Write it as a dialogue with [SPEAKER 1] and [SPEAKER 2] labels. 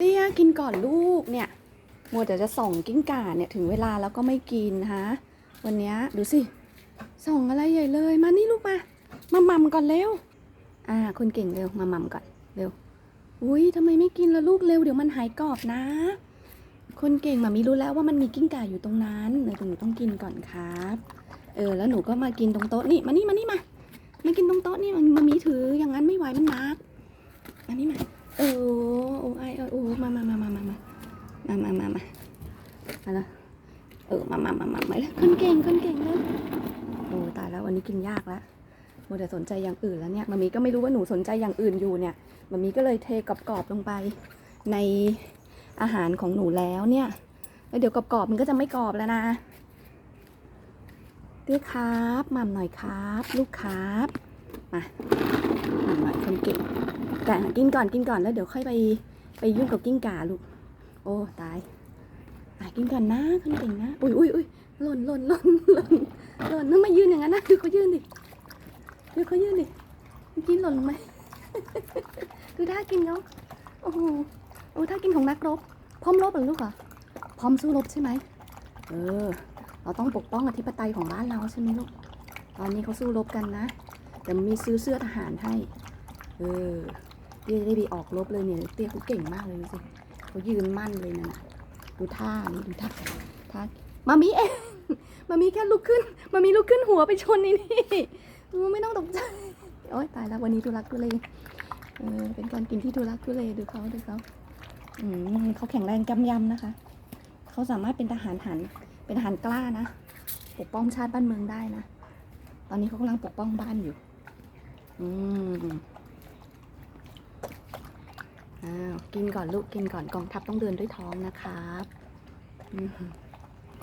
[SPEAKER 1] เตี้ยกินก่อนลูกเนี่ยมัวแต่จะส่องกิ้งก่าเนี่ยถึงเวลาแล้วก็ไม่กินฮะวันนี้ดูสิส่องอะไรใหญ่เลย มานี่ลูกมามามัมก่อนเร็วอ่าคนเก่งเร็วมามัมก่อนเร็วอุ้ยทำไมไม่กินละลูกเร็วเดี๋ยวมันหายกรอบนะ คนเก่งมามีรู้แล้วว่ามันมีกิ้งก่าอยู่ตรงนั้นเดี๋ยหนูต้องกินก่อนครับเออแล้วหนูก็มากินตรงโต๊ะนี่มานี่มานี่มามากินตรงโต๊ะนี่มันมามีถืออย่างนั้นไม่ไหวมันนักมานี่มา เออโอ้ไอโอ้มามามามามามามามามามามาแล้วเออมามามามามาแล้วคนเก่งคนเก่งเลยโอ้ตายแล้ววันนี้กินยากแล้วมัวแต่สนใจอย่างอื่นแล้วเนี่ยมามีก็ไม่รู้ว่าหนูสนใจอย่างอื่นอยู่เนี่ยมามีก็เลยเทกรอบๆลงไป ในอาหารของหนูแล้วเนี่ยแล้วเดี๋ยวกรอบๆมันก็จะไม่กรอบแล้วนะเตี้ยครับหม่ำหน่อยครับ ลูกครับ มาหม่ำหน่อยคนเก่งแต่กินก่อนกินก่อนแล้วเดี๋ยวค่อยไปไปยุ่งกับกิ้งก่าลูก โอ้ตายอะกินก่อนนะคนเก่งนะ อุ้ยอุ้ยอุ้ยหล่นหล่นหล่นหล่นหล่นนึกมายืนอย่างนั้นนะดูเขายืนดิดูเขายืนดิกี้หล่นลงไหมดูท่ากินเขาโอ้โหโอ้ท่ากินของนักรบ พร้อมรบหรือลูกเหรอพร้อมสู้รบใช่ไหมเออ เราต้องปกป้องอธิปไตยของบ้านเราใช่ไหมลูก ตอนนี้เขาสู้รบกันนะ แต่มีซื้อเสื้อทหารให้ เออเตี้ยได้ไปออกรบเลยเนี่ยเตี้ยเขาเก่งมากเลยสิเขายืนมั่นเลยนะนะดูท่านี่ดูท่าท่ามามีเองมามีแค่ลุกขึ้นมามีลุกขึ้นหัวไปชนนี่นี่ไม่ต้องตกใจโอ๊ยตายแล้ววันนี้ทุรักทุเลเออเป็นการกินที่ทุรักทุเลดูเขาดูเขาอืมเขาแข็งแรงกำยำนะคะเขาสามารถเป็นทหารหันเป็นทหารกล้านะปกป้องชาติบ้านเมืองได้นะ ตอนนี้เขากำลังปกป้องบ้านอยู่ อืมอ้าว กินก่อนลูก กินก่อนกองทัพต้องเดินด้วยท้องนะครับ อืม